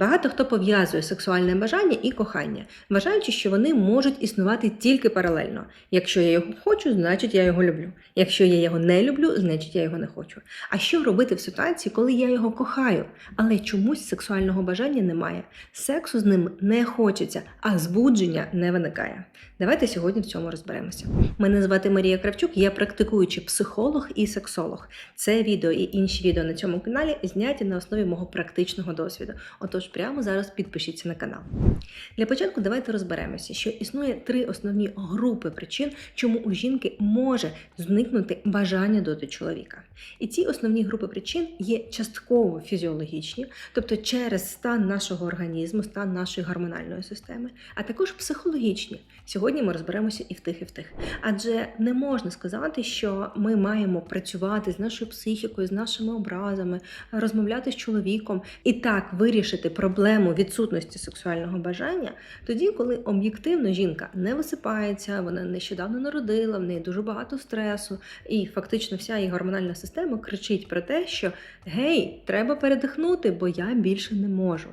Багато хто пов'язує сексуальне бажання і кохання, вважаючи, що вони можуть існувати тільки паралельно. Якщо я його хочу, значить я його люблю. Якщо я його не люблю, значить я його не хочу. А що робити в ситуації, коли я його кохаю, але чомусь сексуального бажання немає? Сексу з ним не хочеться, а збудження не виникає. Давайте сьогодні в цьому розберемося. Мене звати Марія Кравчук, я практикуючий психолог і сексолог. Це відео і інші відео на цьому каналі зняті на основі мого практичного досвіду. Отож, прямо зараз підпишіться на канал. Для початку давайте розберемося, що існує три основні групи причин, чому у жінки може зникнути бажання до чоловіка. І ці основні групи причин є частково фізіологічні, тобто через стан нашого організму, стан нашої гормональної системи, а також психологічні. Сьогодні ми розберемося і в тих, і в тих. Адже не можна сказати, що ми маємо працювати з нашою психікою, з нашими образами, розмовляти з чоловіком і так вирішити проблему відсутності сексуального бажання, тоді, коли об'єктивно жінка не висипається, вона нещодавно народила, в неї дуже багато стресу, і фактично вся її гормональна система кричить про те, що гей, треба передихнути, бо я більше не можу.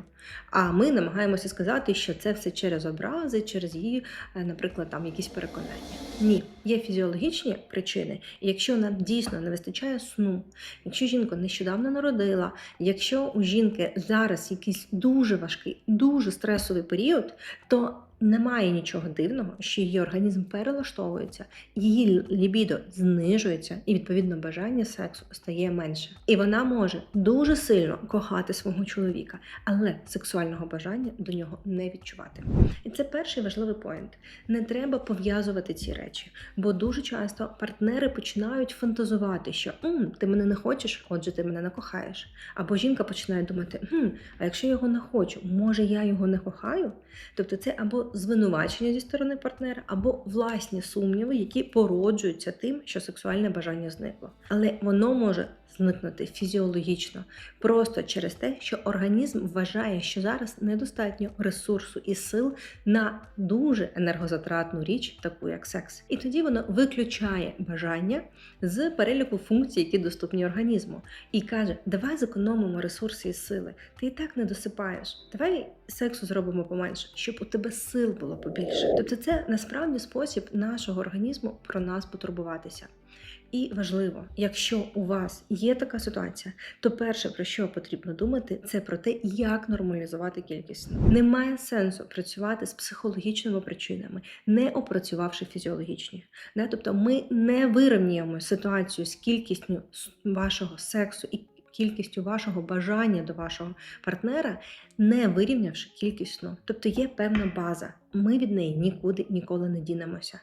А ми намагаємося сказати, що це все через образи, через її, е, наприклад, там якісь переконання. Ні, є фізіологічні причини. Якщо нам дійсно не вистачає сну, якщо жінка нещодавно народила, якщо у жінки зараз якийсь дуже важкий, дуже стресовий період, то немає нічого дивного, що її організм перелаштовується, її лібідо знижується, і відповідно бажання сексу стає менше. І вона може дуже сильно кохати свого чоловіка, але сексуального бажання до нього не відчувати. І це перший важливий поінт. Не треба пов'язувати ці речі, бо дуже часто партнери починають фантазувати, що «М, ти мене не хочеш, отже, ти мене не кохаєш. Або жінка починає думати: хм, а якщо я його не хочу, може я його не кохаю? Тобто це або звинувачення зі сторони партнера, або власні сумніви, які породжуються тим, що сексуальне бажання зникло. Але воно може зникнути фізіологічно, просто через те, що організм вважає, що зараз недостатньо ресурсу і сил на дуже енергозатратну річ, таку як секс. І тоді воно виключає бажання з переліку функцій, які доступні організму, і каже: Давай зекономимо ресурси і сили. Ти і так не досипаєш. Давай сексу зробимо поменше, щоб у тебе сил було побільше. Тобто, це насправді спосіб нашого організму про нас потурбуватися. І важливо, якщо у вас є така ситуація, то перше про що потрібно думати, це про те, як нормалізувати кількість. Немає сенсу працювати з психологічними причинами, не опрацювавши фізіологічні. Тобто ми не вирівнюємо ситуацію з кількістю вашого сексу і кількістю вашого бажання до вашого партнера, не вирівнявши кількість сну. Тобто є певна база. Ми від неї нікуди ніколи не дінемося.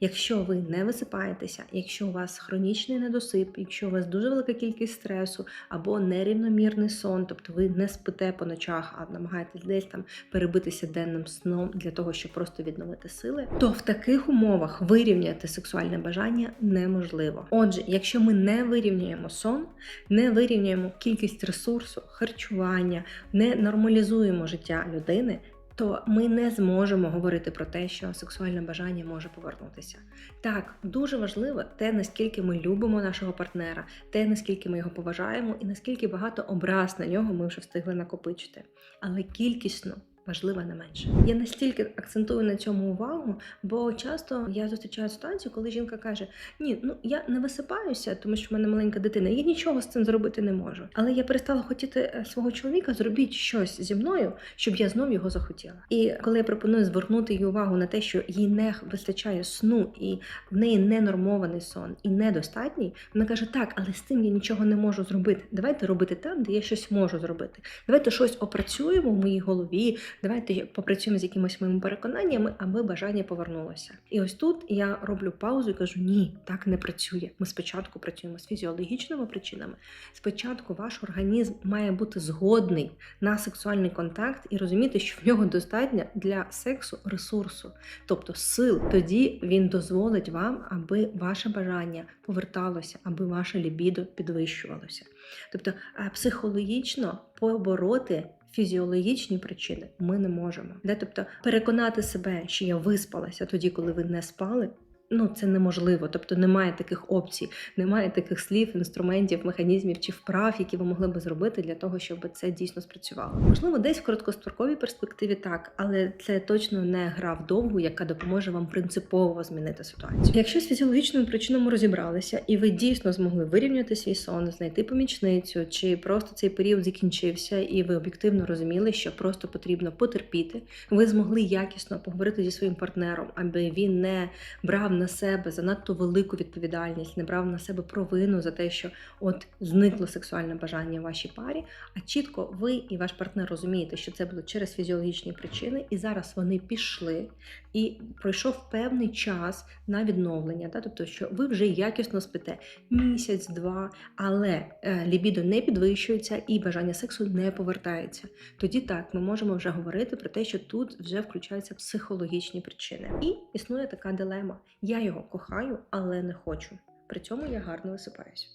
Якщо ви не висипаєтеся, якщо у вас хронічний недосип, якщо у вас дуже велика кількість стресу або нерівномірний сон, тобто ви не спите по ночах, а намагаєтесь десь там перебитися денним сном для того, щоб просто відновити сили, то в таких умовах вирівняти сексуальне бажання неможливо. Отже, якщо ми не вирівнюємо сон, не вирівнюємо кількість ресурсу, харчування, не нормалізуємо життя людини то ми не зможемо говорити про те, що сексуальне бажання може повернутися. Так, дуже важливо те, наскільки ми любимо нашого партнера, те, наскільки ми його поважаємо, і наскільки багато образ на нього ми вже встигли накопичити. Але кількісно важлива не менше. Я настільки акцентую на цьому увагу, бо часто я зустрічаю ситуацію, коли жінка каже: Ні, ну я не висипаюся, тому що в мене маленька дитина, я нічого з цим зробити не можу. Але я перестала хотіти е, свого чоловіка, зробіть щось зі мною, щоб я знов його захотіла. І коли я пропоную звернути її увагу на те, що їй не вистачає сну, і в неї ненормований сон і недостатній, вона каже: Так, але з цим я нічого не можу зробити. Давайте робити там, де я щось можу зробити. Давайте щось опрацюємо в моїй голові. Давайте попрацюємо з якимись моїми переконаннями, аби бажання повернулося. І ось тут я роблю паузу і кажу: ні, так не працює. Ми спочатку працюємо з фізіологічними причинами. Спочатку ваш організм має бути згодний на сексуальний контакт і розуміти, що в нього достатньо для сексу ресурсу, тобто сил. Тоді він дозволить вам, аби ваше бажання поверталося, аби ваше лібідо підвищувалося. Тобто психологічно побороти фізіологічні причини ми не можемо. Де, тобто переконати себе, що я виспалася тоді, коли ви не спали, Ну, це неможливо, тобто немає таких опцій, немає таких слів, інструментів, механізмів чи вправ, які ви могли би зробити для того, щоб це дійсно спрацювало. Можливо, десь в короткостроковій перспективі так, але це точно не гра вдовгу, яка допоможе вам принципово змінити ситуацію. Якщо з фізіологічними причинами розібралися, і ви дійсно змогли вирівняти свій сон, знайти помічницю, чи просто цей період закінчився, і ви об'єктивно розуміли, що просто потрібно потерпіти, ви змогли якісно поговорити зі своїм партнером, аби він не брав на себе занадто велику відповідальність, не брав на себе провину за те, що от зникло сексуальне бажання в вашій парі. А чітко ви і ваш партнер розумієте, що це було через фізіологічні причини, і зараз вони пішли, і пройшов певний час на відновлення. Да? Тобто, що ви вже якісно спите місяць-два, але е, лібідо не підвищується і бажання сексу не повертається. Тоді так ми можемо вже говорити про те, що тут вже включаються психологічні причини. І існує така дилема: я його кохаю, але не хочу. При цьому я гарно висипаюся.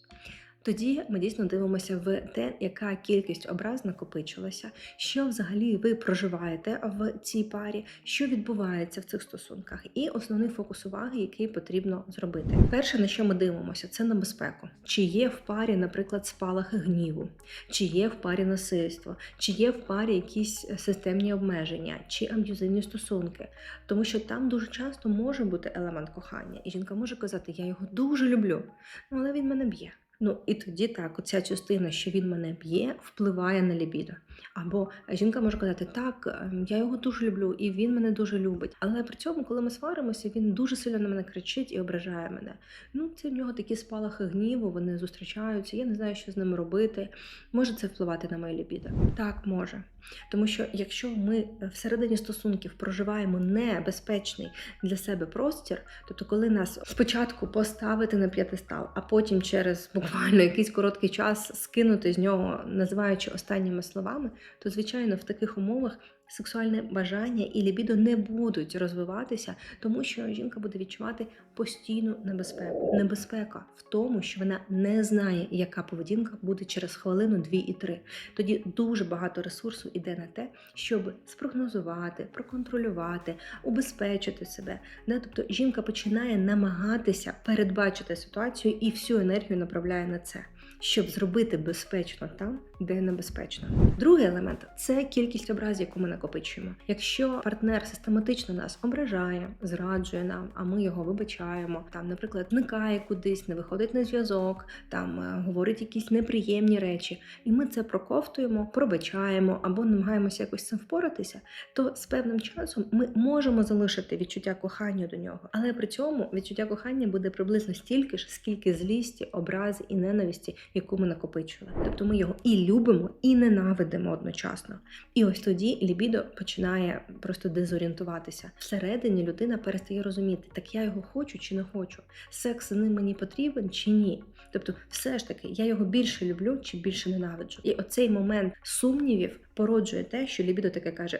Тоді ми дійсно дивимося в те, яка кількість образ накопичилася, що взагалі ви проживаєте в цій парі, що відбувається в цих стосунках, і основний фокус уваги, який потрібно зробити. Перше, на що ми дивимося, це на безпеку. Чи є в парі, наприклад, спалахи гніву, чи є в парі насильство, чи є в парі якісь системні обмеження, чи аб'юзивні стосунки. Тому що там дуже часто може бути елемент кохання, і жінка може казати, я його дуже люблю, але він мене б'є. Ну і тоді так, оця частина, що він мене б'є, впливає на лібідо. Або жінка може казати, так, ем, я його дуже люблю, і він мене дуже любить. Але при цьому, коли ми сваримося, він дуже сильно на мене кричить і ображає мене. Ну, це в нього такі спалахи гніву, вони зустрічаються. Я не знаю, що з ними робити. Може це впливати на моє лібідо? Так, може. Тому що якщо ми всередині стосунків проживаємо небезпечний для себе простір, тобто, коли нас спочатку поставити на п'ятистал, а потім через якийсь короткий час скинути з нього, називаючи останніми словами, то звичайно в таких умовах сексуальне бажання і лібідо не будуть розвиватися, тому що жінка буде відчувати постійну небезпеку. Небезпека в тому, що вона не знає, яка поведінка буде через хвилину, дві і три. Тоді дуже багато ресурсу йде на те, щоб спрогнозувати, проконтролювати, убезпечити себе. Тобто жінка починає намагатися передбачити ситуацію і всю енергію направляє на це. Щоб зробити безпечно там, де небезпечно. Другий елемент це кількість образів, яку ми накопичуємо. Якщо партнер систематично нас ображає, зраджує нам, а ми його вибачаємо, там, наприклад, зникає кудись, не виходить на зв'язок, там е, говорить якісь неприємні речі, і ми це проковтуємо, пробачаємо або намагаємося якось цим впоратися, то з певним часом ми можемо залишити відчуття кохання до нього, але при цьому відчуття кохання буде приблизно стільки ж, скільки злісті, образи і ненависті, яку ми накопичили. Тобто ми його і любимо, і ненавидимо одночасно. І ось тоді лібідо починає просто дезорієнтуватися. Всередині людина перестає розуміти, так я його хочу чи не хочу. Секс з ним мені потрібен чи ні. Тобто, все ж таки, я його більше люблю чи більше ненавиджу. І оцей момент сумнівів породжує те, що лібідо таке каже.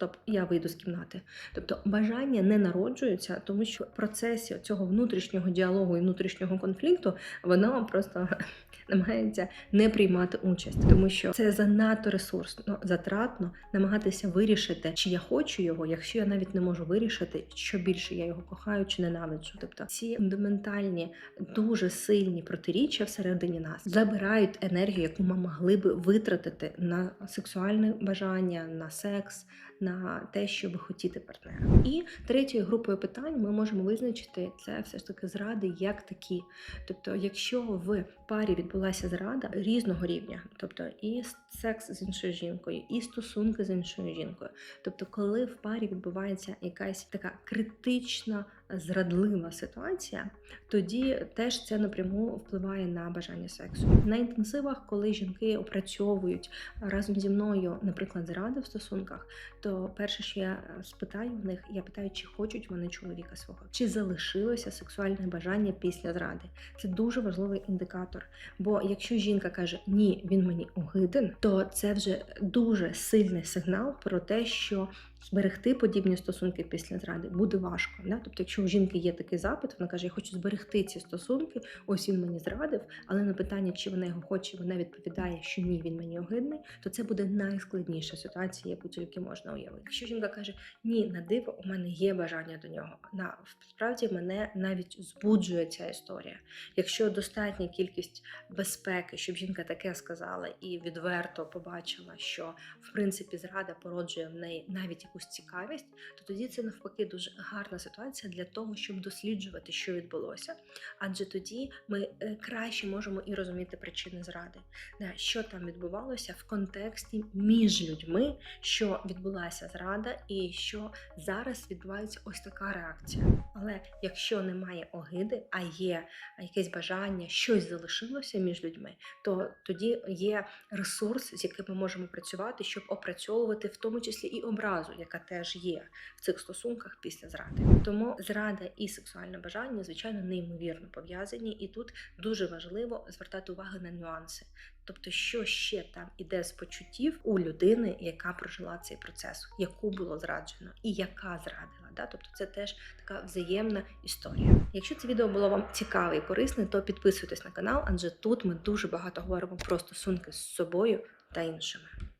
Стоп, я вийду з кімнати. Тобто бажання не народжуються, тому що в процесі цього внутрішнього діалогу і внутрішнього конфлікту воно просто намагається не приймати участь, тому що це занадто ресурсно, затратно намагатися вирішити, чи я хочу його, якщо я навіть не можу вирішити, що більше я його кохаю чи ненавиджу. Тобто ці фундаментальні, дуже сильні протиріччя всередині нас забирають енергію, яку ми могли би витратити на сексуальне бажання, на секс. На те, що ви хотіти партнера. І третьою групою питань ми можемо визначити це все ж таки зради як такі. Тобто, якщо в парі відбулася зрада різного рівня, тобто і секс з іншою жінкою, і стосунки з іншою жінкою. Тобто, коли в парі відбувається якась така критична зрадлива ситуація, тоді теж це напряму впливає на бажання сексу. На інтенсивах, коли жінки опрацьовують разом зі мною, наприклад, зради в стосунках, то перше, що я спитаю в них, я питаю, чи хочуть вони чоловіка свого, чи залишилося сексуальне бажання після зради. Це дуже важливий індикатор. Бо якщо жінка каже ні, він мені огиден, то це вже дуже сильний сигнал про те, що Зберегти подібні стосунки після зради буде важко. Да? Тобто, якщо у жінки є такий запит, вона каже: Я хочу зберегти ці стосунки, ось він мені зрадив, але на питання, чи вона його хоче, вона відповідає, що ні, він мені огидний, то це буде найскладніша ситуація, яку тільки можна уявити. Якщо жінка каже, ні, на диво, у мене є бажання до нього. На справді мене навіть збуджує ця історія. Якщо достатня кількість безпеки, щоб жінка таке сказала і відверто побачила, що в принципі зрада породжує в неї навіть якусь цікавість, то тоді це навпаки дуже гарна ситуація для того, щоб досліджувати, що відбулося. Адже тоді ми е, краще можемо і розуміти причини зради, що там відбувалося в контексті між людьми, що відбулася зрада, і що зараз відбувається ось така реакція. Але якщо немає огиди, а є якесь бажання, щось залишилося між людьми, то тоді є ресурс, з яким ми можемо працювати, щоб опрацьовувати в тому числі і образу, яка теж є в цих стосунках після зради. Тому зрада і сексуальне бажання, звичайно, неймовірно пов'язані, і тут дуже важливо звертати увагу на нюанси. Тобто, що ще там іде з почуттів у людини, яка прожила цей процес, яку було зраджено і яка зрадила. Да? Тобто, це теж така взаємна історія. Якщо це відео було вам цікаве і корисне, то підписуйтесь на канал, адже тут ми дуже багато говоримо про стосунки з собою та іншими.